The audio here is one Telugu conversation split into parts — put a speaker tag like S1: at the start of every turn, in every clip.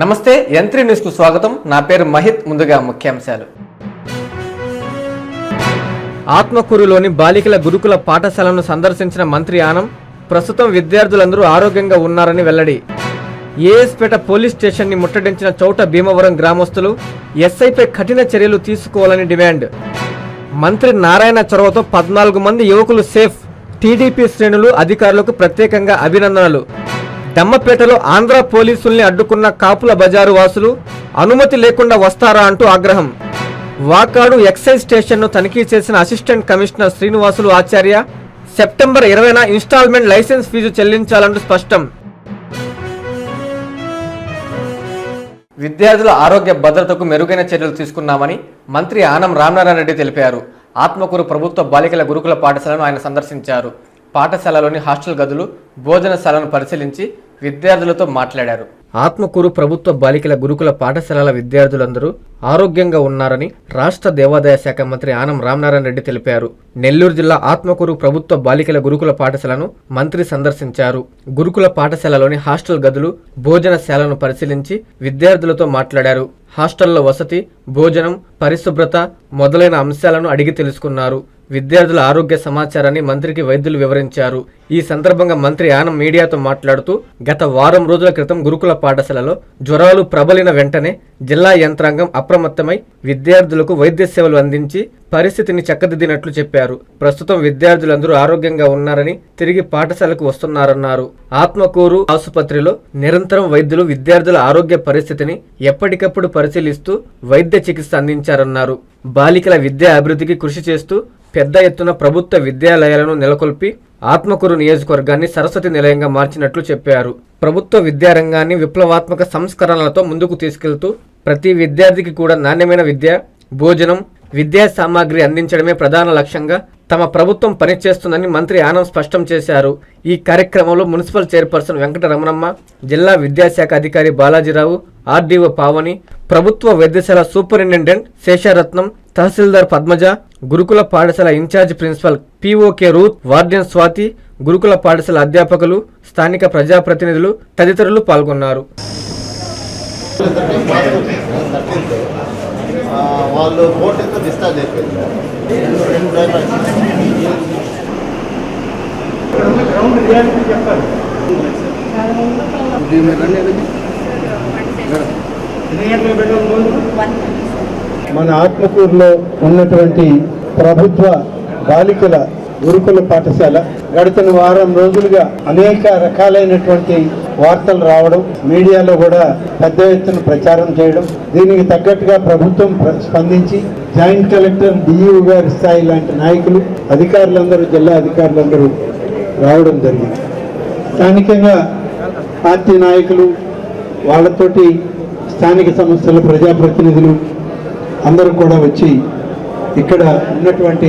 S1: నమస్తే యంత్రి న్యూస్కు స్వాగతం. నా పేరు మహిత్ ముందుగా ముఖ్యాంశాలు. ఆత్మకూరులోని బాలికల గురుకుల పాఠశాలను సందర్శించిన మంత్రి ఆనం ప్రస్తుతం విద్యార్థులందరూ ఆరోగ్యంగా ఉన్నారని వెల్లడి. ఏఎస్పేట పోలీస్ స్టేషన్ని ముట్టడించిన చౌట భీమవరం గ్రామస్తులు ఎస్ఐపై కఠిన చర్యలు తీసుకోవాలని డిమాండ్. మంత్రి నారాయణ చొరవతో పద్నాలుగు మంది యువకులు సేఫ్. టీడీపీ శ్రేణులు అధికారులకు ప్రత్యేకంగా అభినందనలు. దమ్మపేటలో ఆంధ్ర పోలీసుల్ని అడ్డుకున్న కాపుల బజారు వాసులు అనుమతి లేకుండా వస్తారా అంటూ ఆగ్రహం. వాకాడు ఎక్సైజ్ స్టేషన్ను తనిఖీ చేసిన assistant commissioner Srinivasulu Acharya September ఇరవైన ఇన్స్టాల్మెంట్ లైసెన్స్ ఫీజు చెల్లించాలంటూ స్పష్టం. విద్యార్థుల ఆరోగ్య భద్రతకు మెరుగైన చర్యలు తీసుకున్నామని మంత్రి ఆనం రామనారాయణ రెడ్డి తెలిపారు. ఆత్మకూరు ప్రభుత్వ బాలికల గురుకుల పాఠశాలను ఆయన సందర్శించారు. పాఠశాలలోని హాస్టల్ గదులు భోజనశాలను పరిశీలించి విద్యార్థులతో మాట్లాడారు. ఆత్మకూరు ప్రభుత్వ బాలికల గురుకుల పాఠశాలల విద్యార్థులందరూ ఆరోగ్యంగా ఉన్నారని రాష్ట్ర దేవాదాయ శాఖ మంత్రి ఆనం రామనారాయణ రెడ్డి తెలిపారు. నెల్లూరు జిల్లా ఆత్మకూరు ప్రభుత్వ బాలికల గురుకుల పాఠశాలను మంత్రి సందర్శించారు. గురుకుల పాఠశాలలోని హాస్టల్ గదులు భోజనశాలను పరిశీలించి విద్యార్థులతో మాట్లాడారు. హాస్టల్లో వసతి భోజనం పరిశుభ్రత మొదలైన అంశాలను అడిగి తెలుసుకున్నారు. విద్యార్థుల ఆరోగ్య సమాచారాన్ని మంత్రికి వైద్యులు వివరించారు. ఈ సందర్భంగా మంత్రి ఆనం మీడియాతో మాట్లాడుతూ గత వారం రోజుల క్రితం గురుకుల పాఠశాలలో జ్వరాలు ప్రబలిన వెంటనే జిల్లా యంత్రాంగం అప్రమత్తమై విద్యార్థులకు వైద్య సేవలు అందించి పరిస్థితిని చక్కదిద్దినట్లు చెప్పారు. ప్రస్తుతం విద్యార్థులందరూ ఆరోగ్యంగా ఉన్నారని తిరిగి పాఠశాలకు వస్తున్నారన్నారు. ఆత్మకూరు ఆసుపత్రిలో నిరంతరం వైద్యులు విద్యార్థుల ఆరోగ్య పరిస్థితిని ఎప్పటికప్పుడు పరిశీలిస్తూ వైద్య చికిత్స అందించారన్నారు. బాలికల విద్యా అభివృద్ధికి కృషి చేస్తూ పెద్ద ఎత్తున ప్రభుత్వ విద్యాలయాలను నెలకొల్పి ఆత్మకూరు నియోజకవర్గాన్ని సరస్వతి నిలయంగా మార్చినట్లు చెప్పారు. ప్రభుత్వ విద్యారంగాన్ని విప్లవాత్మక సంస్కరణలతో ముందుకు తీసుకెళ్తూ ప్రతి విద్యార్థికి కూడా నాణ్యమైన విద్య భోజనం విద్యా సామాగ్రి అందించడమే ప్రధాన లక్ష్యంగా తమ ప్రభుత్వం పనిచేస్తుందని మంత్రి ఆనం స్పష్టం చేశారు. ఈ కార్యక్రమంలో మున్సిపల్ చైర్పర్సన్ వెంకటరమణమ్మ జిల్లా విద్యాశాఖ అధికారి బాలాజీరావు ఆర్డీఓ పావని ప్రభుత్వ వైద్యశాల సూపరింటెండెంట్ శేషారత్నం తహసీల్దార్ పద్మజ గురుకుల పాఠశాల ఇన్ఛార్జ్ ప్రిన్సిపల్ పిఓకే రూత్ వార్డెన్ స్వాతి గురుకుల పాఠశాల అధ్యాపకులు స్థానిక ప్రజాప్రతినిధులు తదితరులు పాల్గొన్నారు.
S2: వాళ్ళు డిశ్చార్జ్ అయిపోయింది
S3: మన ఆత్మకూరులో ఉన్నటువంటి ప్రభుత్వ బాలికల గురుకుల పాఠశాల గడిచిన వారం రోజులుగా అనేక రకాలైనటువంటి వార్తలు రావడం మీడియాలో కూడా పెద్ద ఎత్తున ప్రచారం చేయడం దీనికి తగ్గట్టుగా ప్రభుత్వం స్పందించి జాయింట్ కలెక్టర్ డిఈఓ గారి స్థాయి లాంటి నాయకులు అధికారులందరూ జిల్లా అధికారులందరూ రావడం జరిగింది. స్థానికంగా పార్టీ నాయకులు వాళ్ళతోటి స్థానిక సంస్థల ప్రజాప్రతినిధులు అందరూ కూడా వచ్చి ఇక్కడ ఉన్నటువంటి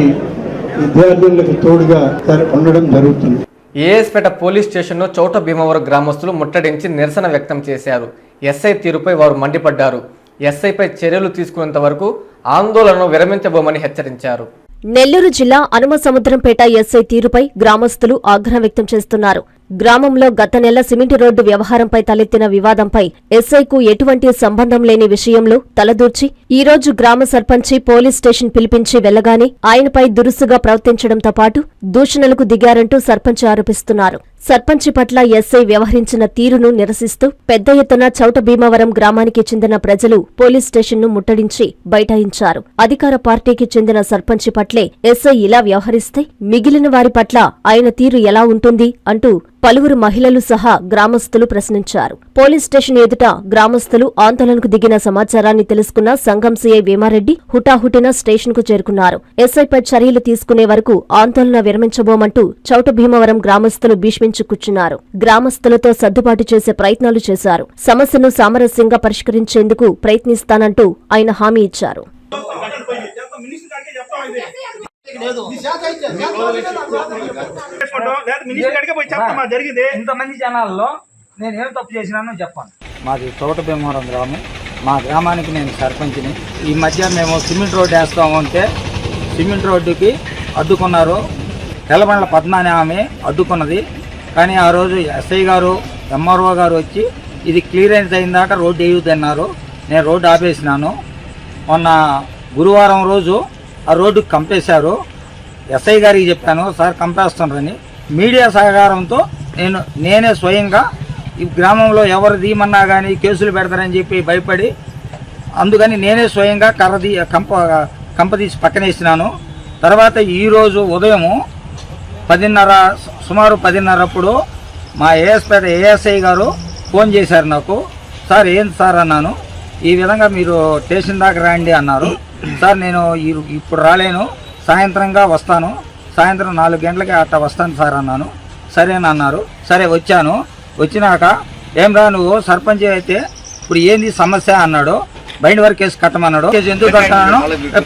S3: విద్యార్థులకు తోడుగా సర- ఉండడం జరుగుతుంది.
S1: ఏఎస్పేట పోలీస్ స్టేషన్ను చౌట భీమవరం గ్రామస్తులు ముట్టడించి నిరసన వ్యక్తం చేశారు. ఎస్ఐ తీరుపై వారు మండిపడ్డారు. ఎస్ఐపై చర్యలు తీసుకునేంత వరకు ఆందోళనను విరమించబోమని హెచ్చరించారు.
S4: నెల్లూరు జిల్లా అనుమసముద్రంపేట ఎస్ఐ తీరుపై గ్రామస్తులు ఆగ్రహం వ్యక్తం చేస్తున్నారు. గ్రామంలో గత నెల సిమెంట్ రోడ్డు వ్యవహారంపై తలెత్తిన వివాదంపై ఎస్ఐకు ఎటువంటి సంబంధం లేని విషయంలో తలదూర్చి ఈ రోజు గ్రామ సర్పంచి పోలీస్ స్టేషన్ పిలిపించి వెళ్ళగానే ఆయనపై దురుసుగా ప్రవర్తించడంతో పాటు దూషణలకు దిగారంటూ సర్పంచ్ ఆరోపిస్తున్నారు. సర్పంచి పట్ల ఎస్ఐ వ్యవహరించిన తీరును నిరసిస్తూ పెద్ద ఎత్తున చౌట భీమవరం గ్రామానికి చెందిన ప్రజలు పోలీస్ స్టేషన్ను ముట్టడించి బైఠాయించారు. అధికార పార్టీకి చెందిన సర్పంచి పట్లే ఎస్ఐ ఇలా వ్యవహరిస్తే మిగిలిన వారి పట్ల ఆయన తీరు ఎలా ఉంటుంది అంటూ పలువురు మహిళలు సహా గ్రామస్తులు ప్రశ్నించారు. పోలీస్ స్టేషన్ ఎదుట గ్రామస్తులు ఆందోళనకు దిగిన సమాచారాన్ని తెలుసుకున్న సంఘం సీఐ వేమారెడ్డి హుటాహుటిన స్టేషన్కు చేరుకున్నారు. ఎస్ఐపై చర్యలు తీసుకునే వరకు ఆందోళన విరమించబోమంటూ చౌట భీమవరం గ్రామస్తులు భీష్మించు కూర్చున్నారు. గ్రామస్తులతో సర్దుబాటు చేసే ప్రయత్నాలు చేశారు. సమస్యను సామరస్యంగా పరిష్కరించేందుకు ప్రయత్నిస్తానంటూ ఆయన హామీ ఇచ్చారు.
S5: జరిగింది
S6: ఇంతమంది జనాల్లో నేను ఏం తప్పు చేసినానో చెప్పాను మాది తోట భీమవరం గ్రామం. మా గ్రామానికి నేను సర్పంచ్ని. ఈ మధ్య మేము సిమెంట్ రోడ్డు వేస్తాము అంటే సిమెంట్ రోడ్డుకి అడ్డుకున్నారు. తెల్లబండ్ల పద్మాని ఆమె అడ్డుకున్నది. కానీ ఆ రోజు ఎస్ఐ గారు ఎంఆర్ఓ గారు వచ్చి ఇది క్లియరెన్స్ అయిన దాకా రోడ్డు వేయొద్దు అన్నారు నేను రోడ్డు ఆపేసినాను. మొన్న గురువారం రోజు ఆ రోడ్డు కంపేశారు. ఎస్ఐ గారికి చెప్పాను సార్ కంపేస్తున్నారని మీడియా సహకారంతో నేను నేనే స్వయంగా ఈ గ్రామంలో ఎవరు దీమన్నా కానీ కేసులు పెడతారని చెప్పి భయపడి అందుకని నేనే స్వయంగా కర్ర తీ కంప కంప తీసి పక్కనేసినాను తర్వాత ఈరోజు ఉదయము పదిన్నర సుమారు పదిన్నరప్పుడు మా ఏఎస్పేట ఏఎస్ఐ గారు ఫోన్ చేశారు నాకు. సార్ ఏంటి సార్? అన్నాను. ఈ విధంగా మీరు స్టేషన్ దాకా రండి అన్నారు. సార్ నేను ఈ- ఇప్పుడు రాలేను. సాయంత్రంగా వస్తాను. సాయంత్రం నాలుగు గంటలకి అట్లా వస్తాను సార్ అన్నాను. సరేనన్నారు. సరే వచ్చాను. వచ్చినాక ఏం రా నువ్వు? సర్పంచ్ అయితే ఇప్పుడు ఏంది సమస్య? అన్నాడు. బయట వరకు కేసు కట్టమన్నాడు. కేసు ఎందుకు కట్టాను?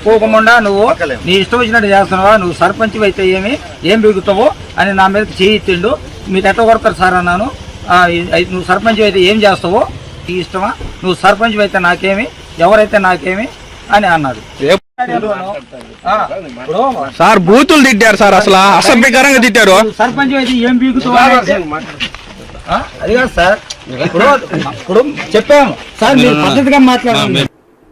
S6: పోకుండా నువ్వు? నీ ఇష్టం వచ్చినట్టు చేస్తున్నావా? నువ్వు సర్పంచ్ అయితే ఏమి? ఏం బిగుతావు? అని నా మీద చేయిత్తిండు మీరు ఎట్లా కొడతారు సార్ అన్నాను. "ఆ, ఇ- అయితే నువ్వు సర్పంచ్ అయితే ఏం చేస్తావో? ఈ ఇష్టమా? నువ్వు సర్పంచ్ అయితే నాకేమి? ఎవరైతే నాకేమి? అని అన్నాడు.
S5: సార్ బూతులు తిట్టారు సార్ అసలు అసభ్యకరంగా తిట్టారు.
S6: నువ్వు సర్పంచ్ అయితే ఏం బీగుతావు? అది కాదు సార్. ఇప్పుడు ఇప్పుడు చెప్పాము. సార్ మీరు పద్ధతిగా మాట్లాడండి.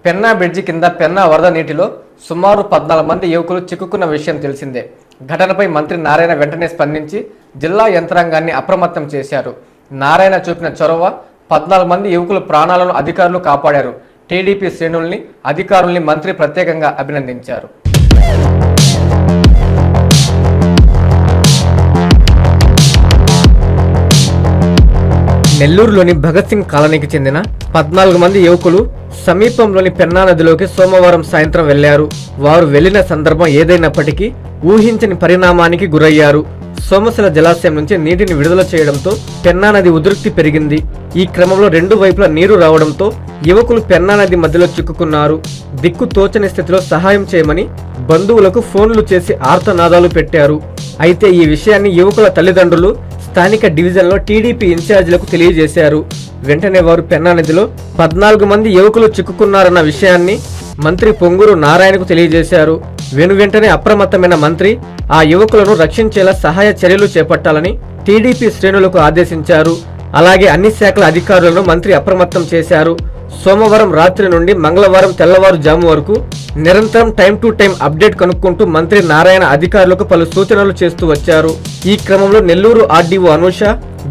S1: పెన్నా బ్రిడ్జి కింద పెన్నా వరద నీటిలో సుమారు పద్నాలుగు మంది యువకులు చిక్కుకున్న విషయం తెలిసిందే. ఘటనపై మంత్రి నారాయణ వెంటనే స్పందించి జిల్లా యంత్రాంగాన్ని అప్రమత్తం చేశారు. నారాయణ చూపిన చొరవ పద్నాలుగు మంది యువకుల ప్రాణాలను అధికారులు కాపాడారు. టీడీపీ శ్రేణుల్ని అధికారుల్ని మంత్రి ప్రత్యేకంగా అభినందించారు. నెల్లూరులోని భగత్ సింగ్ కాలనీకి చెందిన పద్నాలుగు మంది యువకులు సమీపంలోని పెన్నా నదిలోకి సోమవారం సాయంత్రం వెళ్ళారు వారు వెళ్ళిన సందర్భం ఏదైనప్పటికీ ఊహించని పరిణామానికి గురయ్యారు. సోమశిల జలాశయం నుంచి నీటిని విడుదల చేయడంతో పెన్నా నది ఉధృక్తి పెరిగింది. ఈ క్రమంలో రెండు వైపులా నీరు రావడంతో యువకులు పెన్నా నది మధ్యలో చిక్కుకున్నారు. దిక్కు తోచని స్థితిలో సహాయం చేయమని బంధువులకు ఫోన్లు చేసి ఆర్తనాదాలు పెట్టారు. అయితే ఈ విషయాన్ని యువకుల తల్లిదండ్రులు స్థానిక డివిజన్లో టీడీపీ ఇన్ఛార్జీలకు తెలియజేశారు. వెంటనే వారు పెన్నా నదిలో పద్నాలుగు మంది యువకులు చిక్కుకున్నారన్న విషయాన్ని మంత్రి పొంగూరు నారాయణకు తెలియజేశారు. వెను వెంటనే అప్రమత్తమైన మంత్రి ఆ యువకులను రక్షించేలా సహాయ చర్యలు చేపట్టాలని టీడీపీ శ్రేణులకు ఆదేశించారు. అలాగే అన్ని శాఖల అధికారులను మంత్రి అప్రమత్తం చేశారు. సోమవారం రాత్రి నుండి మంగళవారం తెల్లవారుజాము వరకు నిరంతరం టైం టు టైం అప్డేట్ కనుక్కుంటూ మంత్రి నారాయణ అధికారులకు పలు సూచనలు చేస్తూ వచ్చారు. ఈ క్రమంలో Nellore RDO Anusha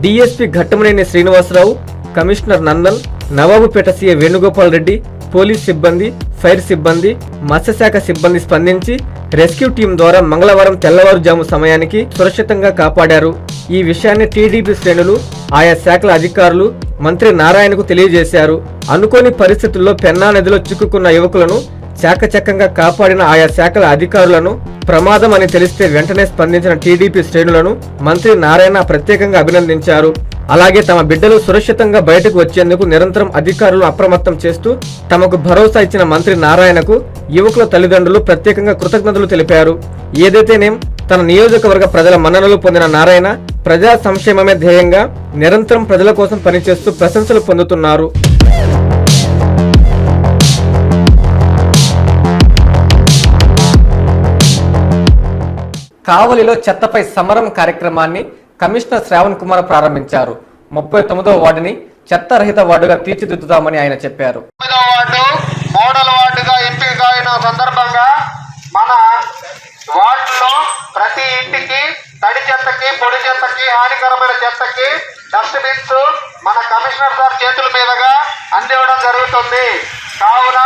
S1: DSP Ghattamaneni Srinivasarao commissioner Nandan Nawabpet CA Venugopal Reddy police సిబ్బంది ఫైర్ సిబ్బంది మత్స్యశాఖ సిబ్బంది స్పందించి రెస్క్యూ టీం ద్వారా మంగళవారం తెల్లవారుజాము సమయానికి సురక్షితంగా కాపాడారు. ఈ విషయాన్ని టీడీపీ శ్రేణులు ఆయా శాఖల అధికారులు మంత్రి నారాయణకు తెలియజేశారు. అనుకోని పరిస్థితుల్లో పెన్నా నదిలో చిక్కుకున్న యువకులను చాకచక్యంగా కాపాడిన ఆయా శాఖల అధికారులను ప్రమాదం అని తెలిస్తే వెంటనే స్పందించిన టీడీపీ శ్రేణులను మంత్రి నారాయణ ప్రత్యేకంగా అభినందించారు. అలాగే తమ బిడ్డలు సురక్షితంగా బయటకు వచ్చేందుకు నిరంతరం అధికారులు అప్రమత్తం చేస్తూ తమకు భరోసా ఇచ్చిన మంత్రి నారాయణకు యువకుల తల్లిదండ్రులు ప్రత్యేకంగా కృతజ్ఞతలు తెలిపారు. ఏదైతేనేం తన నియోజకవర్గ ప్రజల మన్ననలు పొందిన నారాయణ ప్రజా సంక్షేమమే ధ్యేయంగా నిరంతరం ప్రజల కోసం పనిచేస్తూ ప్రశంసలు పొందుతున్నారు. కావలిలో చెత్తపై సమరం కార్యక్రమాన్ని కమిషనర్ శ్రావణ్ కుమార్ ప్రారంభించారు. ముప్పై తొమ్మిదవ వార్డుని చెత్త రహిత వార్డుగా తీర్చిదిద్దుతామని ఆయన చెప్పారు.
S7: వార్డు మోడల్ వార్డుగా ఎంపిక అయిన సందర్భంగా మన వార్డులో ప్రతి ఇంటికి తడి చెత్తకి పొడి చెత్తకి హానికరమైన చెత్తకి డస్ట్బిన్స్ మన కమిషనర్ సార్ చేతుల మీదుగా అందివ్వడం జరుగుతుంది. కావున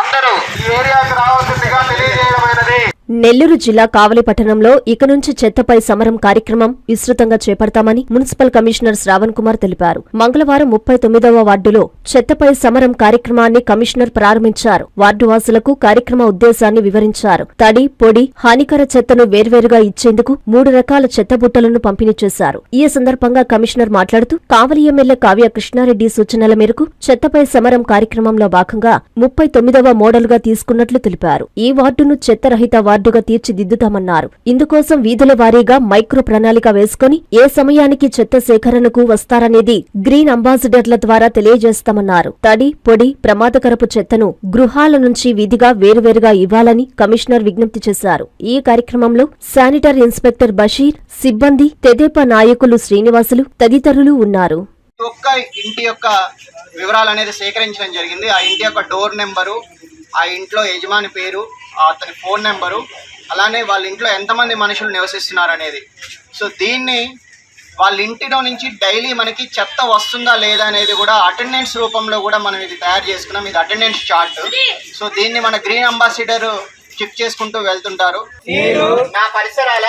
S7: అందరూ ఈ ఏరియాకి రావాల్సిందిగా తెలియజేయడమైనది.
S4: నెల్లూరు జిల్లా కావలి పట్టణంలో ఇక నుంచి చెత్తపై సమరం కార్యక్రమం విస్తృతంగా చేపడతామని మున్సిపల్ కమిషనర్ శ్రావణ్ కుమార్ తెలిపారు. మంగళవారం ముప్పై తొమ్మిదవ వార్డులో చెత్తపై సమరం కార్యక్రమాన్ని కమిషనర్ ప్రారంభించారు. వార్డు వాసులకు కార్యక్రమ ఉద్దేశాన్ని వివరించారు. తడి పొడి హానికర చెత్తను వేర్వేరుగా ఇచ్చేందుకు మూడు రకాల చెత్త బుట్టలను పంపిణీ చేశారు. ఈ సందర్భంగా కమిషనర్ మాట్లాడుతూ కావలి ఎమ్మెల్యే కావ్య కృష్ణారెడ్డి సూచనల మేరకు చెత్తపై సమరం కార్యక్రమంలో భాగంగా ముప్పై తొమ్మిదవ మోడల్గా తీసుకున్నట్లు తెలిపారు. ఈ వార్డును చెత్తరహిత వార్డుగా తీర్చిదిద్దుతామన్నారు. ఇందుకోసం వీధుల వారీగా మైక్రో ప్రణాళిక వేసుకుని ఏ సమయానికి చెత్త సేకరణకు వస్తారనేది గ్రీన్ అంబాసిడర్ల ద్వారా తెలియజేస్తామన్నారు. తడి పొడి ప్రమాదకరపు చెత్తను గృహాల నుంచి విధిగా వేరువేరుగా ఇవ్వాలని కమిషనర్ విజ్ఞప్తి చేశారు. ఈ కార్యక్రమంలో శానిటరీ ఇన్స్పెక్టర్ బషీర్ సిబ్బంది తెదేపా నాయకులు శ్రీనివాసులు తదితరులు ఉన్నారు.
S8: ఒక్క ఇంటి యొక్క వివరాలు అనేది సేకరించడం జరిగింది. ఆ ఇంటి యొక్క డోర్ నెంబరు ఆ ఇంట్లో యజమాని పేరు అతని ఫోన్ నెంబరు అలానే వాళ్ళ ఇంట్లో ఎంతమంది మనుషులు నివసిస్తున్నారు అనేది సో దీన్ని వాళ్ళ ఇంటిలో నుంచి డైలీ మనకి చెత్త వస్తుందా లేదా అనేది కూడా అటెండెన్స్ రూపంలో కూడా మనం ఇది తయారు చేసుకున్నాం. ఇది అటెండెన్స్ చార్ట్. సో దీన్ని మన గ్రీన్ అంబాసిడర్ చెక్ చేసుకుంటూ వెళ్తుంటారు. నా పరిసరాల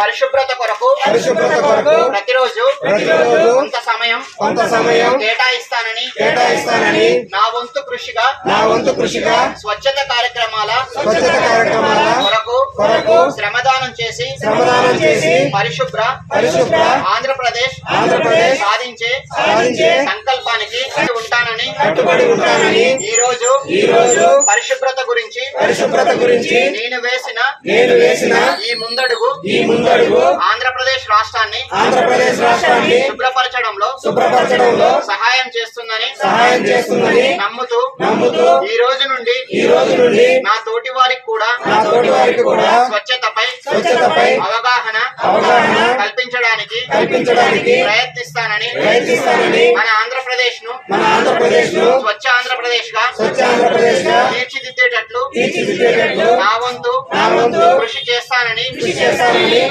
S8: పరిశుభ్రత కొరకు
S2: పరిశుభ్రత కొరకు
S8: ప్రతిరోజు
S2: ప్రతిరోజు
S8: కొంత సమయం
S2: కొంత సమయం
S8: కేటాయిస్తానని
S2: కేటాయిస్తానని
S8: నా వంతు కృషిగా
S2: నా వంతు కృషిగా
S8: స్వచ్ఛత కార్యక్రమాల
S2: స్వచ్ఛత కార్యక్రమాల
S8: కొరకు
S2: కొరకు
S8: శ్రమదానం చేసి
S2: శ్రమదానం చేసి
S8: పరిశుభ్ర
S2: పరిశుభ్ర
S8: ఆంధ్రప్రదేశ్
S2: ఆంధ్రప్రదేశ్
S8: సాధించే
S2: సాధించే
S8: సంకల్పానికి ఉంటానని
S2: కట్టుబడి ఉంటానని
S8: ఈ రోజు
S2: ఈ రోజు
S8: పరిశుభ్రత గురించి
S2: పరిశుభ్రత గురించి
S8: నేను వేసిన
S2: నేను వేసిన
S8: ఈ ముందడుగు
S2: ఈ ముందడుగు
S8: ఆంధ్రప్రదేశ్ రాష్ట్రాన్ని
S2: ఆంధ్రప్రదేశ్ రాష్ట్రాన్ని
S8: శుభ్రపరచడంలో
S2: శుభ్రపరచడంలో
S8: సహాయం చేస్తుందని
S2: సహాయం చేస్తుందని
S8: నమ్ముతూ
S2: నమ్ముతూ
S8: ఈ రోజు నుండి
S2: ఈ రోజు నుండి
S8: నా తోటి వారికి కూడా
S2: నా తోటి వారికి కూడా
S8: స్వచ్ఛతపై
S2: స్వచ్ఛతపై
S8: అవగాహన
S2: అవగాహన
S8: కల్పించడానికి
S2: కల్పించడానికి
S8: ప్రయత్నిస్తానని
S2: ప్రయత్నిస్తానని
S8: మన ఆంధ్రప్రదేశ్ను
S2: మన ఆంధ్రప్రదేశ్ను
S8: స్వచ్ఛ ఆంధ్రప్రదేశ్గా
S2: స్వచ్ఛ ఆంధ్రప్రదేశ్
S8: తీర్చిదిద్దేటట్లు
S2: తీర్చిదిద్దేటట్లు
S8: నా వంతు
S2: నా వంతు
S8: కృషి చేస్తానని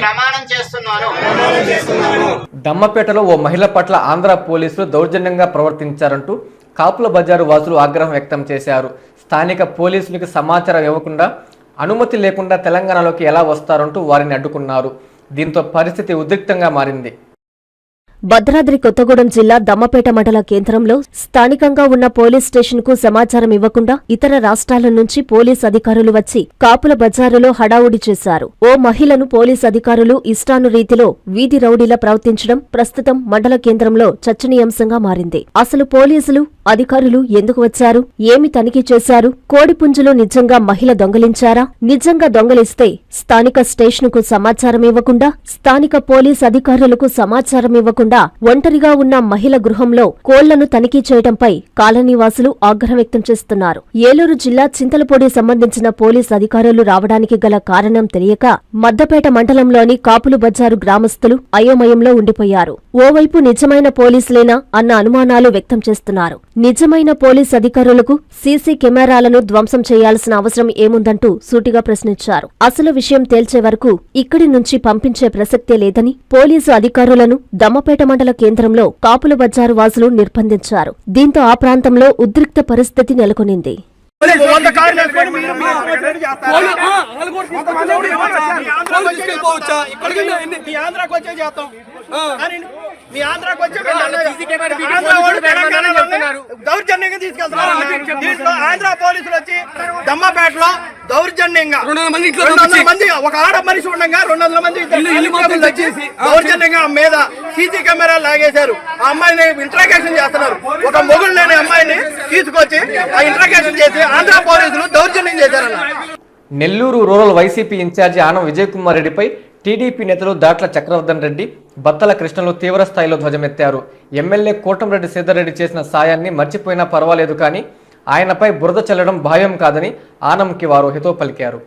S8: ప్రమాణం చేస్తున్నాను.
S1: దమ్మపేటలో ఓ మహిళ పట్ల ఆంధ్ర పోలీసులు దౌర్జన్యంగా ప్రవర్తించారంటూ కాపుల బజారు వాసులు ఆగ్రహం వ్యక్తం చేశారు. స్థానిక పోలీసులకు సమాచారం ఇవ్వకుండా అనుమతి లేకుండా తెలంగాణలోకి ఎలా వస్తారంటూ వారిని అడ్డుకున్నారు. దీంతో పరిస్థితి ఉద్రిక్తంగా మారింది.
S4: భద్రాద్రి కొత్తగూడెం జిల్లా దమ్మపేట మండల కేంద్రంలో స్థానికంగా ఉన్న పోలీస్ స్టేషన్కు సమాచారం ఇవ్వకుండా ఇతర రాష్ట్రాల నుంచి పోలీస్ అధికారులు వచ్చి కాపుల బజారులో హడావుడి చేశారు. ఓ మహిళను పోలీస్ అధికారులు ఇష్టానురీతిలో వీధి రౌడీలా ప్రవర్తించడం ప్రస్తుతం మండల కేంద్రంలో చర్చనీయాంశంగా మారింది. అసలు పోలీసులు అధికారులు ఎందుకు వచ్చారు? ఏమి తనిఖీ చేశారు? కోడిపుంజులు నిజంగా మహిళ దొంగలించారా? నిజంగా దొంగలిస్తే స్థానిక స్టేషన్కు సమాచారం ఇవ్వకుండా స్థానిక పోలీస్ అధికారులకు సమాచారం ఇవ్వకుండా ఒంటరిగా ఉన్న మహిళ గృహంలో కోళ్ళను తనిఖీ చేయడంపై కాలనీవాసులు ఆగ్రహం వ్యక్తం చేస్తున్నారు. ఏలూరు జిల్లా చింతలపూడి సంబంధించిన పోలీస్ అధికారులు రావడానికి గల కారణం తెలియక మద్దపేట మండలంలోని కాపులు బజారు గ్రామస్తులు అయోమయంలో ఉండిపోయారు. ఓవైపు నిజమైన పోలీసులేనా అన్న అనుమానాలు వ్యక్తం చేస్తున్నారు. నిజమైన పోలీస్ అధికారులకు సీసీ కెమెరాలను ధ్వంసం చేయాల్సిన అవసరం ఏముందంటూ సూటిగా ప్రశ్నించారు. అసలు విషయం తేల్చే వరకు ఇక్కడి నుంచి పంపించే ప్రసక్తే లేదని పోలీసు అధికారులను దమ్మపేట మండల కేంద్రంలో కాపుల బజారు వాసులు నిర్బంధించారు. దీంతో ఆ ప్రాంతంలో ఉద్రిక్త పరిస్థితి నెలకొనింది.
S5: వంద కార్లు వేసుకొని మీరు చేస్తారా? ఇక్కడికి మీ ఆంధ్రాకి వచ్చే చేస్తాం. మీ ఆంధ్రాకి దౌర్జన్యంగా తీసుకెళ్తున్నారు దీంట్లో ఆంధ్ర పోలీసులు వచ్చి దమ్మపేటలో దౌర్జన్యంగా రెండు వందల మంది ఒక ఆడ మనిషి ఉండగా రెండు వందల మంది వచ్చేసి దౌర్జన్యంగా మీద సీసీ కెమెరాలు లాగేశారు. ఆ అమ్మాయిని ఇంట్రాగేషన్ చేస్తున్నారు. ఒక మొగుడు లేని అమ్మాయిని తీసుకొచ్చి ఆ ఇంట్రాగేషన్ చేసి ఆంధ్ర పోలీసులు దౌర్జన్యం చేశారన్న.
S1: Nellore rural YCP incharge Anam Vijay Kumar రెడ్డిపై టీడీపీ నేతలు దాట్ల చక్రవర్ధన్ రెడ్డి బత్తల కృష్ణలు తీవ్ర స్థాయిలో ధ్వజమెత్తారు. ఎమ్మెల్యే కోటంరెడ్డి సీతారెడ్డి చేసిన సాయాన్ని మర్చిపోయినా పర్వాలేదు కానీ ఆయనపై బురద చల్లడం భావ్యం కాదని ఆనంకి వారు హితో పలికారు.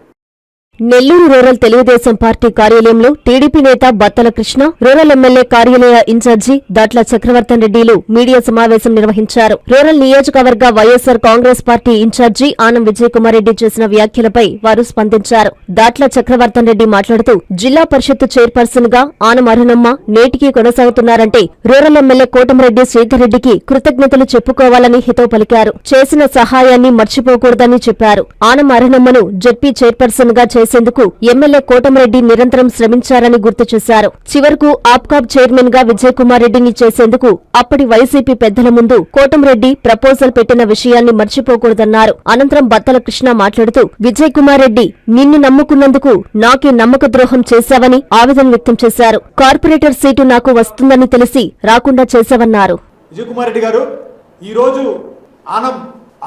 S4: నెల్లూరు రూరల్ తెలుగుదేశం పార్టీ కార్యాలయంలో టీడీపీ నేత బత్తల కృష్ణ రూరల్ ఎమ్మెల్యే కార్యాలయ ఇన్ఛార్జి దాట్ల చక్రవర్తన్ రెడ్డిలు మీడియా సమావేశం నిర్వహించారు. రూరల్ నియోజకవర్గ YSR Congress party incharge Anam Vijayakumar Reddy చేసిన వ్యాఖ్యలపై వారు స్పందించారు. దాట్ల చక్రవర్తన్ రెడ్డి మాట్లాడుతూ జిల్లా పరిషత్ చైర్పర్సన్గా ఆనం అరుణమ్మ నేటికీ కొనసాగుతున్నారంటే రూరల్ ఎమ్మెల్యే కోటంరెడ్డి శ్రీధర్రెడ్డికి కృతజ్ఞతలు చెప్పుకోవాలని హితో పలికారు. చేసిన సహాయాన్ని మర్చిపోకూడదని చెప్పారు. ఆనం అరుణమ్మను జడ్పీ చైర్పర్సన్గా చేసేందుకు ఎమ్మెల్యే కోటమిరెడ్డి నిరంతరం శ్రమించారని గుర్తు చేశారు. చివరకు ఆప్కాబ్ చైర్మన్గా విజయ్ కుమార్ రెడ్డిని చేసేందుకు అప్పటి వైసీపీ పెద్దల ముందు కోటంరెడ్డి ప్రపోజల్ పెట్టిన విషయాన్ని మర్చిపోకూడదన్నారు. అనంతరం బత్తల కృష్ణ మాట్లాడుతూ విజయ్ కుమార్ రెడ్డి నిన్ను నమ్ముకున్నందుకు నాకే నమ్మక ద్రోహం చేశావని ఆవేదన వ్యక్తం చేశారు. కార్పొరేటర్ సీటు నాకు వస్తుందని తెలిసి రాకుండా చేశావన్నారు.
S9: విజయకుమార్ రెడ్డి గారు ఈరోజు ఆనం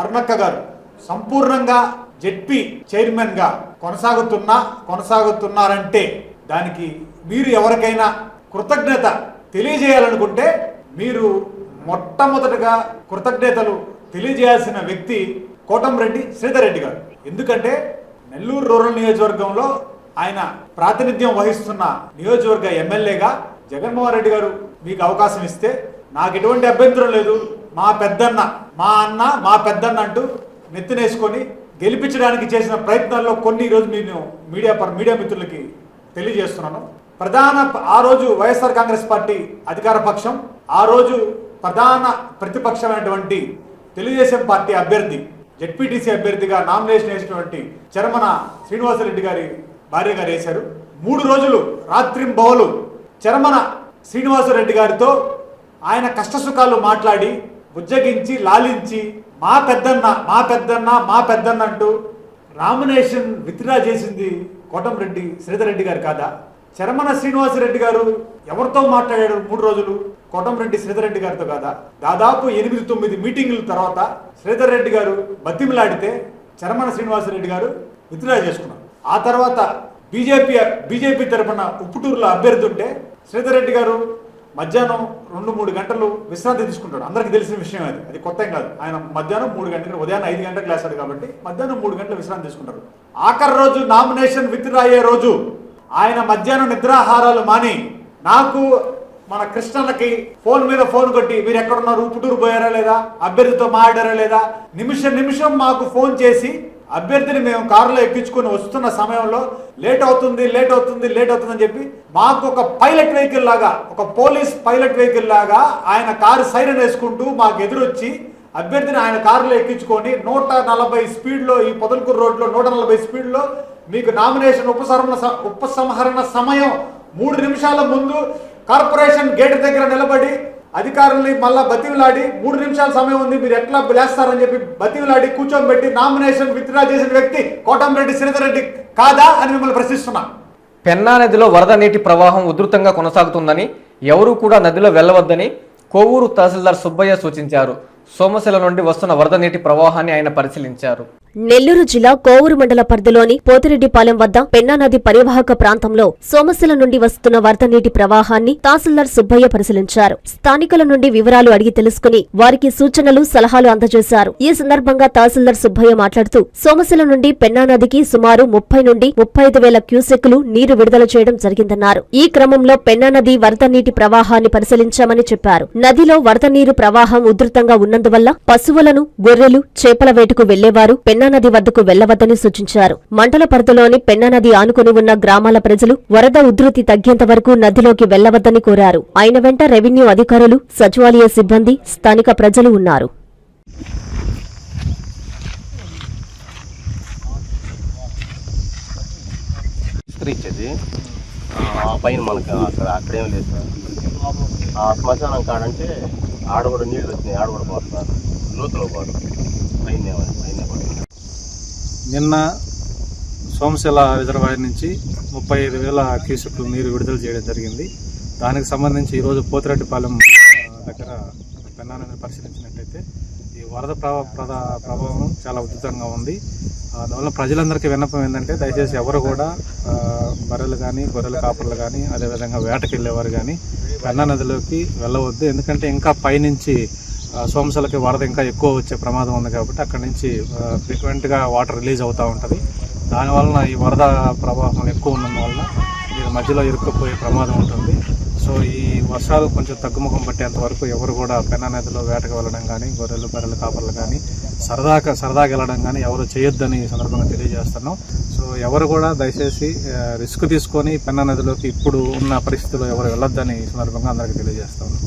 S9: అరుణక్క గారు సంపూర్ణంగా జెడ్పీ చైర్మన్గా కొనసాగుతున్నా కొనసాగుతున్నారంటే దానికి మీరు ఎవరికైనా కృతజ్ఞత తెలియజేయాలనుకుంటే మీరు మొట్టమొదటగా కృతజ్ఞతలు తెలియజేయాల్సిన వ్యక్తి కోటంరెడ్డి శ్రీధర్ రెడ్డి గారు. ఎందుకంటే నెల్లూరు రూరల్ నియోజకవర్గంలో ఆయన ప్రాతినిధ్యం వహిస్తున్న నియోజకవర్గ ఎమ్మెల్యేగా జగన్మోహన్ రెడ్డి గారు మీకు అవకాశం ఇస్తే నాకు ఎటువంటి అభ్యంతరం లేదు. మా పెద్దన్న మా అన్న మా పెద్దన్న అంటూ నెత్తినేసుకొని గెలిపించడానికి చేసిన ప్రయత్నాల్లో కొన్ని ఈరోజు నేను మీడియా పర్ మీడియా మిత్రులకి తెలియజేస్తున్నాను. ప్రధాన ఆ రోజు వైఎస్ఆర్ కాంగ్రెస్ పార్టీ అధికార పక్షం ఆ రోజు ప్రధాన ప్రతిపక్షమైనటువంటి తెలుగుదేశం పార్టీ అభ్యర్థి జెడ్పీటీసీ అభ్యర్థిగా నామినేషన్ వేసినటువంటి చరమన శ్రీనివాసరెడ్డి గారి భార్య గారు వేశారు. మూడు రోజులు రాత్రింబవలు చరమన శ్రీనివాసరెడ్డి గారితో ఆయన కష్టసుఖాలు మాట్లాడి బుజ్జగించి లాలించి మా పెద్దన్న మా పెద్దన్న మా పెద్దన్న అంటూ రామినేషన్ విత్డ్రా చేసింది కోటంరెడ్డి శ్రీధర్రెడ్డి గారు కాదా? చరమన శ్రీనివాసరెడ్డి గారు ఎవరితో మాట్లాడారు మూడు రోజులు? కోటంరెడ్డి శ్రీధర్రెడ్డి గారితో కాదా? దాదాపు ఎనిమిది తొమ్మిది మీటింగుల తర్వాత శ్రీధర్ రెడ్డి గారు బతిమిలాడితే చరమన శ్రీనివాసరెడ్డి గారు విత్డ్రా చేసుకున్నారు. ఆ తర్వాత బీజేపీ బీజేపీ తరఫున ఉప్పుటూరులో అభ్యర్థి ఉంటే శ్రీధర్ రెడ్డి గారు మధ్యాహ్నం రెండు మూడు గంటలు విశ్రాంతి తీసుకుంటాడు. అందరికీ తెలిసిన విషయం అది. అది కొత్త కాదు. ఆయన మధ్యాహ్నం మూడు గంటలు ఉదయం ఐదు గంటలకు లేస్తాడు కాబట్టి మధ్యాహ్నం మూడు గంటలు విశ్రాంతి తీసుకుంటారు ఆఖరి రోజు నామినేషన్ విత్డ్రా అయ్యే రోజు ఆయన మధ్యాహ్నం నిద్రాహారాలు మాని నాకు మన కృష్ణలకి ఫోన్ మీద ఫోన్ కొట్టి మీరు ఎక్కడున్నారు? పుట్టూరు పోయారా లేదా? అభ్యర్థితో మాట్లాడారా లేదా? నిమిషం నిమిషం మాకు ఫోన్ చేసి అభ్యర్థిని మేము కారులో ఎక్కించుకొని వస్తున్న సమయంలో లేట్ అవుతుంది లేట్ అవుతుంది లేట్ అవుతుంది అని చెప్పి మాకు ఒక పైలట్ వెహికల్ లాగా ఒక పోలీస్ పైలట్ వెహికల్ లాగా ఆయన కారు సైరన్ వేసుకుంటూ మాకు ఎదురొచ్చి అభ్యర్థిని ఆయన కారులో ఎక్కించుకొని నూట నలభై స్పీడ్లో ఈ పొదలకూరు రోడ్లో నూట నలభై స్పీడ్లో మీకు నామినేషన్ ఉపసంహరణ స- ఉపసంహరణ సమయం మూడు నిమిషాల ముందు కార్పొరేషన్ గేట్ దగ్గర నిలబడి అధికారుల్ని మళ్ళా బతివిలాడి మూడు నిమిషాల సమయం ఉంది మీరు ఎట్లా లేస్తారని చెప్పి బతివిలాడి కూర్చోబెట్టి నామినేషన్ విత్డ్రా చేసిన వ్యక్తి కోటంరెడ్డి శ్రీధర్ రెడ్డి కాదా అని మిమ్మల్ని ప్రశ్నిస్తున్నా.
S1: పెన్నా నదిలో వరద నీటి ప్రవాహం ఉధృతంగా కొనసాగుతుందని ఎవరూ కూడా నదిలో వెళ్ళవద్దని కోవూరు తహసీల్దార్ సుబ్బయ్య సూచించారు. సోమశిల నుండి వస్తున్న వరద నీటి ప్రవాహాన్ని ఆయన పరిశీలించారు.
S4: నెల్లూరు జిల్లా కోవూరు మండల పరిధిలోని పోతిరెడ్డిపాలెం వద్ద పెన్నా నది పరివాహక ప్రాంతంలో సోమశిల నుండి వస్తున్న వరద నీటి ప్రవాహాన్ని తహసీల్దార్ సుబ్బయ్య పరిశీలించారు. స్థానికుల నుండి వివరాలు అడిగి తెలుసుకుని వారికి సూచనలు సలహాలు అందజేశారు. ఈ సందర్భంగా తహసీల్దార్ సుబ్బయ్య మాట్లాడుతూ సోమశిల నుండి పెన్నా నదికి సుమారు ముప్పై నుండి ముప్పై ఐదు వేల క్యూసెక్కులు నీరు విడుదల చేయడం జరిగిందన్నారు. ఈ క్రమంలో పెన్నా నది వరద నీటి ప్రవాహాన్ని పరిశీలించామని చెప్పారు. నదిలో వరద నీరు ప్రవాహం ఉధృతంగా ఉన్నందువల్ల పశువులను గొర్రెలు చేపల వేటకు వెళ్ళేవారు పెన్నా పెన్నానది వద్దకు వెళ్ళవద్దని సూచించారు. మండల పరిధిలోని పెన్నానది ఆనుకుని ఉన్న గ్రామాల ప్రజలు వరద ఉధృతి తగ్గేంత వరకు నదిలోకి వెళ్ళవద్దని కోరారు. ఆయన వెంట రెవెన్యూ అధికారులు సచివాలయ సిబ్బంది స్థానిక ప్రజలు ఉన్నారు.
S2: పైన మనకు అక్కడ అక్కడేం లేదు సార్. ఆ శ్మశానం కాడంటే ఆడ కూడా నీళ్ళు వచ్చినాయి ఆడ కూడా పోతున్నారు. లోతులో పోదు పైన పైన పోతున్నారు
S10: నిన్న సోమశిల రిజర్వాయర్ నుంచి ముప్పై ఐదు వేల క్యూసెక్లు నీరు విడుదల చేయడం జరిగింది. దానికి సంబంధించి ఈరోజు పోతిరెడ్డిపాలెం దగ్గర పెన్నానని పరిశీలించినట్లయితే ఈ వరద ప్రభా ప్రభావం చాలా ఉధృతంగా ఉంది. అందువల్ల ప్రజలందరికీ విన్నపం ఏంటంటే దయచేసి ఎవరు కూడా బర్రెలు కానీ గొర్రెల కాపర్లు కానీ అదేవిధంగా వేటకి వెళ్ళేవారు కానీ పెన్నా నదిలోకి వెళ్ళవద్దు. ఎందుకంటే ఇంకా పైనుంచి సోమశిలకి వరద ఇంకా ఎక్కువ వచ్చే ప్రమాదం ఉంది కాబట్టి అక్కడి నుంచి ఫ్రీక్వెంట్గా వాటర్ రిలీజ్ అవుతూ ఉంటుంది. దానివలన ఈ వరద ప్రవాహం ఎక్కువ ఉన్నందువలన ఇది మధ్యలో ఇరుక్కుపోయే ప్రమాదం ఉంటుంది. సో ఈ వర్షాలు కొంచెం తగ్గుముఖం పట్టేంత వరకు ఎవరు కూడా పెన్నా నదిలో వేటకు వెళ్ళడం కానీ గొర్రెలు బర్రెలు కాపర్లు కానీ సరదాగా సరదాగా వెళ్ళడం కానీ ఎవరు చేయొద్దని ఈ సందర్భంగా తెలియజేస్తున్నాం. సో ఎవరు కూడా దయచేసి రిస్క్ తీసుకొని పెన్నా నదిలోకి ఇప్పుడు ఉన్న పరిస్థితుల్లో ఎవరు వెళ్ళొద్దని ఈ సందర్భంగా అందరికీ తెలియజేస్తున్నాం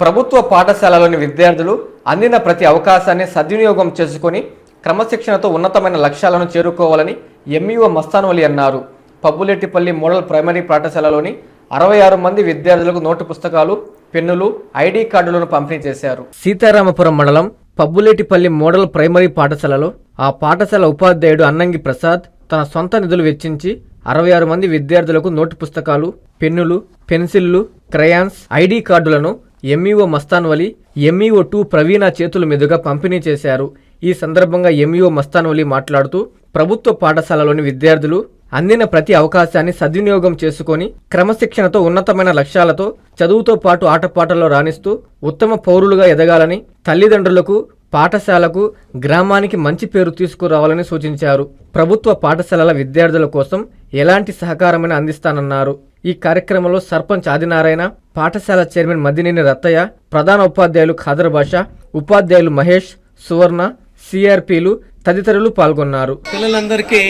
S1: ప్రభుత్వ పాఠశాలలోని విద్యార్థులు అందిన ప్రతి అవకాశాన్ని సద్వినియోగం చేసుకుని క్రమశిక్షణతో ఉన్నతమైన లక్ష్యాలను చేరుకోవాలని ఎంఈఓ మస్తానవలి అన్నారు. పబ్బులెట్టిపల్లి మోడల్ ప్రైమరీ పాఠశాలలోని అరవై ఆరు మంది విద్యార్థులకు నోటు పుస్తకాలు పెన్నులు ఐడి కార్డులను పంపిణీ చేశారు. సీతారామపురం మండలం పబ్బులేటిపల్లి మోడల్ ప్రైమరీ పాఠశాలలో ఆ పాఠశాల ఉపాధ్యాయుడు అన్నంగి ప్రసాద్ తన సొంత నిధులు వెచ్చించి అరవై ఆరు మంది విద్యార్థులకు నోటు పుస్తకాలు పెన్నులు పెన్సిళ్ళు క్రయాన్స్ ఐడి కార్డులను MEO Mastanvali MEO two Praveena చేతుల మీదుగా పంపిణీ చేశారు. ఈ సందర్భంగా ఎంఈఓ మస్తాన్వలి మాట్లాడుతూ ప్రభుత్వ పాఠశాలలోని విద్యార్థులు అందిన ప్రతి అవకాశాన్ని సద్వినియోగం చేసుకొని క్రమశిక్షణతో ఉన్నతమైన లక్ష్యాలతో చదువుతో పాటు ఆటపాటల్లో రాణిస్తూ ఉత్తమ పౌరులుగా ఎదగాలని తల్లిదండ్రులకు పాఠశాలకు గ్రామానికి మంచి పేరు తీసుకురావాలని సూచించారు. ప్రభుత్వ పాఠశాలల విద్యార్థుల కోసం ఎలాంటి సహకారమైన అందిస్తానన్నారు. ఈ కార్యక్రమంలో సర్పంచ్ ఆదినారాయణ పాఠశాల చైర్మన్ మదినేని రత్తయ్య ప్రధాన ఉపాధ్యాయులు ఖాదర్ బాషా ఉపాధ్యాయులు మహేష్ సువర్ణ సిఆర్పిలు తదితరులు పాల్గొన్నారు.
S5: పిల్లలందరికీ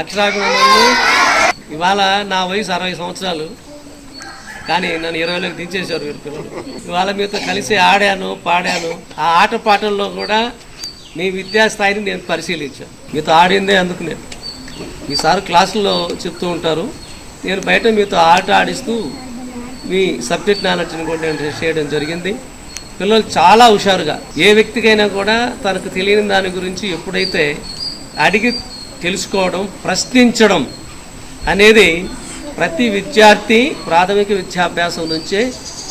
S5: అక్షరాభిమానులు ఇవాళ నా వయసు అరవై సంవత్సరాలు. కానీ నన్ను ఇరవైలోకి దించేశారు మీరు పిల్లలు. ఇవాళ మీతో కలిసి ఆడాను పాడాను. ఆ ఆట పాటల్లో కూడా మీ విద్యా స్థాయిని నేను పరిశీలించాను. మీతో ఆడిందే అందుకు నేను. మీ సార్ క్లాసుల్లో చెప్తూ ఉంటారు. నేను బయట మీతో ఆట ఆడిస్తూ మీ సబ్జెక్ట్ నాలెడ్జ్ని కూడా నేను చేయడం జరిగింది. పిల్లలు చాలా హుషారుగా ఏ వ్యక్తికైనా కూడా తనకు తెలియని దాని గురించి ఎప్పుడైతే అడిగి తెలుసుకోవడం ప్రశ్నించడం అనేది ప్రతి విద్యార్థి ప్రాథమిక విద్యాభ్యాసం నుంచే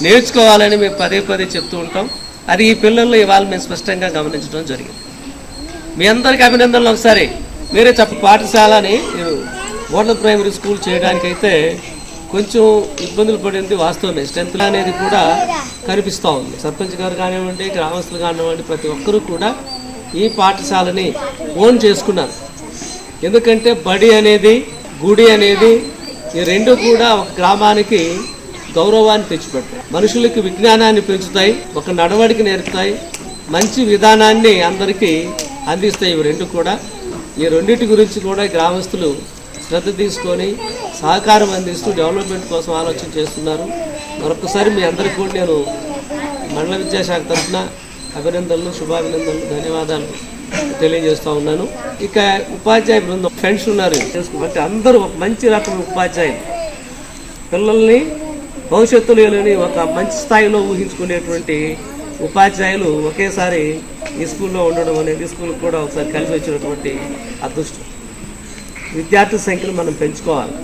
S5: నేర్చుకోవాలని మేము పదే పదే చెప్తూ ఉంటాం. అది ఈ పిల్లల్లో ఇవాళ మేము స్పష్టంగా గమనించడం జరిగింది. మీ అందరికీ అభినందనలు ఒకసారి. వేరే చెప్ప పాఠశాలని మోడల్ ప్రైమరీ స్కూల్ చేయడానికైతే కొంచెం ఇబ్బందులు పడింది వాస్తవమే. స్ట్రెంత్ అనేది కూడా కనిపిస్తూ ఉంది. సర్పంచ్ గారు కానివ్వండి గ్రామస్తులు కానివ్వండి ప్రతి ఒక్కరూ కూడా ఈ పాఠశాలని ఓన్ చేసుకున్నారు. ఎందుకంటే బడి అనేది గుడి అనేది ఈ రెండు కూడా ఒక గ్రామానికి గౌరవాన్ని తెచ్చిపెట్టాయి. మనుషులకి విజ్ఞానాన్ని పెంచుతాయి ఒక నడవడికి నేర్పుతాయి మంచి విధానాన్ని అందరికీ అందిస్తాయి ఇవి రెండు కూడా. ఈ రెండింటి గురించి కూడా గ్రామస్తులు శ్రద్ధ తీసుకొని సహకారం అందిస్తూ డెవలప్మెంట్ కోసం ఆలోచన చేస్తున్నారు. మరొకసారి మీ అందరికీ కూడా నేను మండల విద్యాశాఖ తరఫున అభినందనలు శుభాభినందనలు ధన్యవాదాలు తెలియజేస్తూ ఉన్నాను. ఇక ఉపాధ్యాయ బృందం ఫ్రెండ్స్ ఉన్నారు. అంటే అందరూ ఒక మంచి రకం ఉపాధ్యాయులు. పిల్లల్ని భవిష్యత్తులో ఒక మంచి స్థాయిలో ఊహించుకునేటువంటి ఉపాధ్యాయులు ఒకేసారి ఈ స్కూల్లో ఉండడం అనేది స్కూల్కి కూడా ఒకసారి కలిసి వచ్చినటువంటి అదృష్టం. విద్యార్థుల సంఖ్యను మనం పెంచుకోవాలి.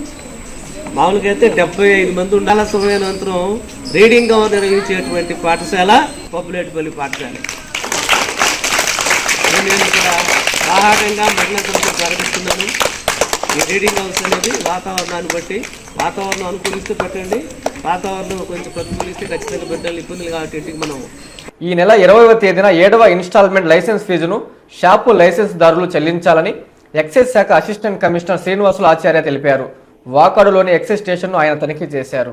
S5: మామూలుగా అయితే డెబ్బై ఐదు మంది ఉండాల. సమయానంతరం రీడింగ్ అవర్ నిర్వహించేటువంటి పాఠశాల పప్పులేటిపల్లి పాఠశాల. నేను ఇక్కడ ఆహారంగా మహిళలతో ప్రారంభిస్తున్నాను ఈ రీడింగ్ హౌస్ అనేది వాతావరణాన్ని బట్టి వాతావరణం అనుకూలిస్తే పెట్టండి. వాతావరణం కొంచెం ప్రతికూలిస్తే ఖచ్చితంగా పెట్టాలి ఇబ్బందులు కాబట్టి మనం
S1: ఈ నెల ఇరవైవ తేదీన ఏడవ ఇన్స్టాల్మెంట్ లైసెన్స్ ఫీజును షాపు లైసెన్స్ దారులు చెల్లించాలని ఎక్సైజ్ శాఖ అసిస్టెంట్ కమిషనర్ శ్రీనివాసులు ఆచార్య తెలిపారు. వాకాడులోని ఎక్సైజ్ స్టేషన్ను ఆయన తనిఖీ చేశారు.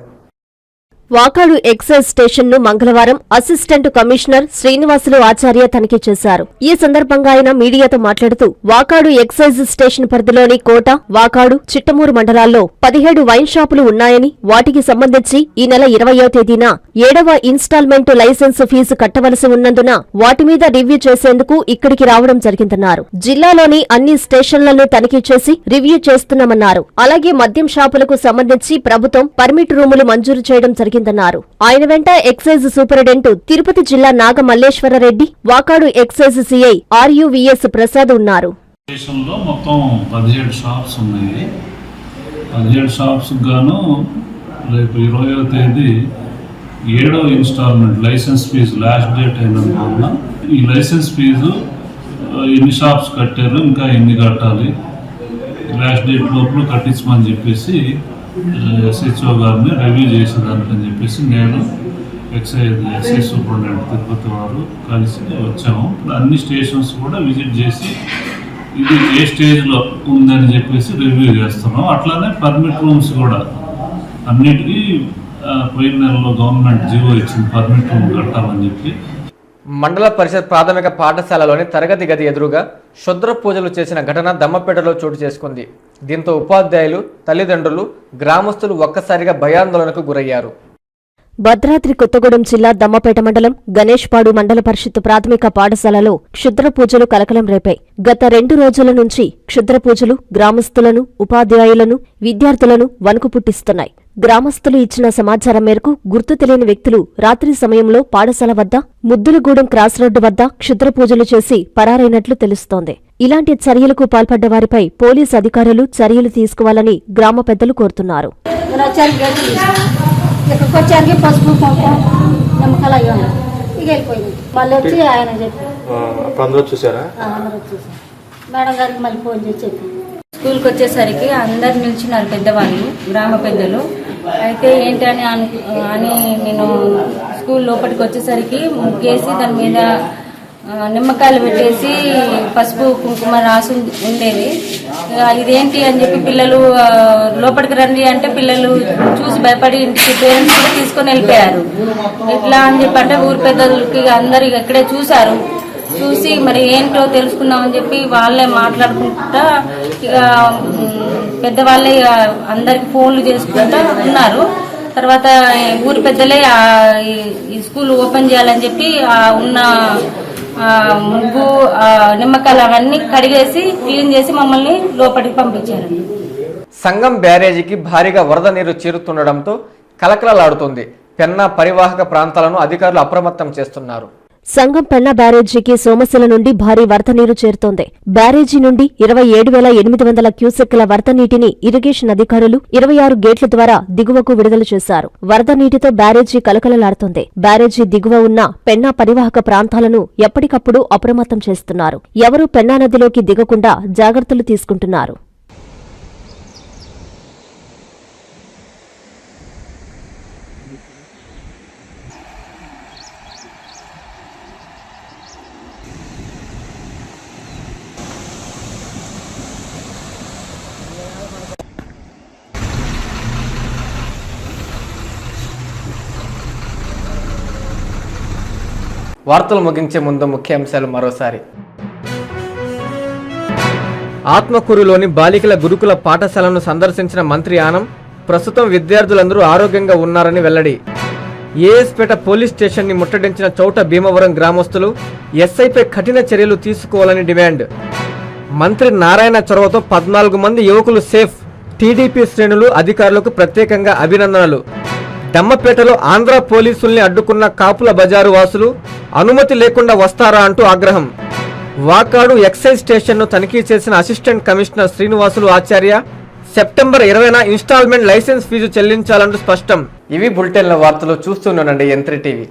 S4: వాకాడు ఎక్సైజ్ స్టేషన్ను మంగళవారం అసిస్టెంట్ కమిషనర్ శ్రీనివాసులు ఆచార్య తనిఖీ చేశారు. ఈ సందర్భంగా ఆయన మీడియాతో మాట్లాడుతూ వాకాడు ఎక్సైజ్ స్టేషన్ పరిధిలోని కోట వాకాడు చిట్టమూరు మండలాల్లో పదిహేడు వైన్ షాపులు ఉన్నాయని వాటికి సంబంధించి ఈ నెల ఇరవయో తేదీన ఏడవ ఇన్స్టాల్మెంట్ లైసెన్స్ ఫీజు కట్టవలసి ఉన్నందున వాటి మీద రివ్యూ చేసేందుకు ఇక్కడికి రావడం జరిగిందన్నారు. జిల్లాలోని అన్ని స్టేషన్లను తనిఖీ చేసి రివ్యూ చేస్తున్నామన్నారు. అలాగే మద్యం షాపులకు సంబంధించి ప్రభుత్వం పర్మిట్ రూములు మంజూరు చేయడం జరిగిందన్నారు. ఆయన వెంట ఎక్సైజ్ సూపరింటెండెంట్ తిరుపతి జిల్లా Nagamalleswarareddy Vakadu excise CI RUVS Prasad ఉన్నారు.
S11: స్టేషన్లో మొత్తం పదిహేడు షాప్స్ ఉన్నాయి. పదిహేడు షాప్స్ గాను రేపు ఇరవయో తేదీ ఏడో installment license fee last date అయినందువల్ల ఈ లైసెన్స్ ఫీజు ఎన్ని షాప్స్ కట్టారు ఇంకా ఎన్ని కట్టాలి లాస్ట్ డేట్ లోపల కట్టించమని చెప్పేసి ఎస్హెచ్ఓ గారిని రివ్యూ చేసేదానికని చెప్పేసి నేను ఎక్సైజ్ ఎక్సైజ్ సూపరింటెండెంట్ తిరుపతి వారు కలిసి వచ్చాము. అన్ని స్టేషన్స్ కూడా విజిట్ చేసి ఇది ఏ స్టేజ్లో ఉందని చెప్పేసి రివ్యూ చేస్తున్నాం అట్లానే పర్మిట్ రూమ్స్ కూడా అన్నిటికీ పోయిన నెలలో గవర్నమెంట్ జీవో ఇచ్చింది పర్మిట్ రూమ్ కట్టాలని చెప్పి
S1: మండల పరిషత్ ప్రాథమిక పాఠశాలలోని తరగతి గది ఎదురుగా క్షుద్ర పూజలు చేసిన ఘటన దమ్మపేటలో చోటు చేసుకుంది. దీంతో ఉపాధ్యాయులు తల్లిదండ్రులు గ్రామస్తులు ఒక్కసారిగా భయాందోళనకు గురయ్యారు.
S4: భద్రాద్రి కొత్తగూడెం జిల్లా దమ్మపేట మండలం గణేష్పాడు మండల పరిషత్ ప్రాథమిక పాఠశాలలో క్షుద్ర పూజలు కలకలం రేపాయి. గత రెండు రోజుల నుంచి క్షుద్ర పూజలు గ్రామస్తులను ఉపాధ్యాయులను విద్యార్థులను వణుకు పుట్టిస్తున్నాయి. గ్రామస్తులు ఇచ్చిన సమాచారం మేరకు గుర్తు తెలియని వ్యక్తులు రాత్రి సమయంలో పాఠశాల వద్ద ముద్దులగూడెం క్రాస్ రోడ్డు వద్ద క్షుద్ర పూజలు చేసి పరారైనట్లు తెలుస్తోంది. ఇలాంటి చర్యలకు పాల్పడ్డ వారిపై పోలీసు అధికారులు చర్యలు తీసుకోవాలని గ్రామ పెద్దలు కోరుతున్నారు.
S12: మేడం గారికి మళ్ళీ ఫోన్ చేసి
S13: స్కూల్కి వచ్చేసరికి అందరు నిల్చున్నారు పెద్దవాళ్ళు గ్రామ పెద్దలు అయితే ఏంటని అను అని నేను స్కూల్ లోపలికి వచ్చేసరికి ముగ్గేసి దాని మీద నిమ్మకాయలు పెట్టేసి పసుపు కుంకుమ రాసి ఉండేది. ఇక ఇదేంటి అని చెప్పి పిల్లలు లోపలికి రండి అంటే పిల్లలు చూసి భయపడి ఇంటికి పేరెంట్స్ కూడా తీసుకొని వెళ్ళిపోయారు. ఎట్లా అని చెప్పి అంటే ఊరి పెద్దలకి అందరు ఇక ఇక్కడే చూశారు. చూసి మరి ఏంటో తెలుసుకుందామని చెప్పి వాళ్ళే మాట్లాడుకుంటా ఇక పెద్దవాళ్ళే ఇక అందరికి ఫోన్లు చేసుకుంటా ఉన్నారు. తర్వాత ఊరి పెద్దలే ఈ- స్కూల్ ఓపెన్ చేయాలని చెప్పి ఉన్న ముగ్గు నిమ్మకాయలు అవన్నీ కడిగేసి క్లీన్ చేసి మమ్మల్ని లోపలికి పంపించారండి
S1: సంగం బ్యారేజీకి భారీగా వరద నీరు చేరుతుండడంతో కలకలలాడుతుంది. పెన్నా పరివాహక ప్రాంతాలను అధికారులు అప్రమత్తం చేస్తున్నారు.
S4: సంగం పెన్న బ్యారేజీకి సోమశిల నుండి భారీ వరద నీరు చేరుతోంది. బ్యారేజీ నుండి ఇరవై ఏడు వేల ఎనిమిది వందల క్యూసెక్కుల వరద నీటిని ఇరిగేషన్ అధికారులు ఇరవై ఆరు గేట్ల ద్వారా దిగువకు విడుదల చేశారు. వరద నీటితో బ్యారేజీ కలకలలాడుతోంది. బ్యారేజీ దిగువ ఉన్న పెన్నా పరివాహక ప్రాంతాలను ఎప్పటికప్పుడు అప్రమత్తం చేస్తున్నారు. ఎవరూ పెన్నా నదిలోకి దిగకుండా జాగ్రత్తలు తీసుకుంటున్నారు.
S1: వార్తలు ముగించే ముందు ముఖ్యాంశాలు మరోసారి. ఆత్మకూరులోని బాలికల గురుకుల పాఠశాలను సందర్శించిన మంత్రి ఆనం ప్రస్తుతం విద్యార్థులందరూ ఆరోగ్యంగా ఉన్నారని వెల్లడి. ఏఎస్పేట పోలీస్ స్టేషన్ని ముట్టడించిన చౌట భీమవరం గ్రామస్తులు ఎస్ఐపై కఠిన చర్యలు తీసుకోవాలని డిమాండ్. మంత్రి నారాయణ చొరవతో పద్నాలుగు మంది యువకులు సేఫ్ టీడీపీ శ్రేణులు అధికారులకు ప్రత్యేకంగా అభినందనలు. దమ్మపేటలో ఆంధ్ర పోలీసుల్ని అడ్డుకున్న కాపుల బజారు వాసులు అనుమతి లేకుండా వస్తారా అంటూ ఆగ్రహం. వాకాడు ఎక్సైజ్ స్టేషన్ను తనిఖీ చేసిన assistant commissioner Srinivasulu Acharya September ఇరవైన ఇన్స్టాల్మెంట్ లైసెన్స్ ఫీజు చెల్లించాలంటూ స్పష్టం. ఇవి బులెటిన్ల వార్తలు చూస్తూనండి ఎంత్రి టీవీ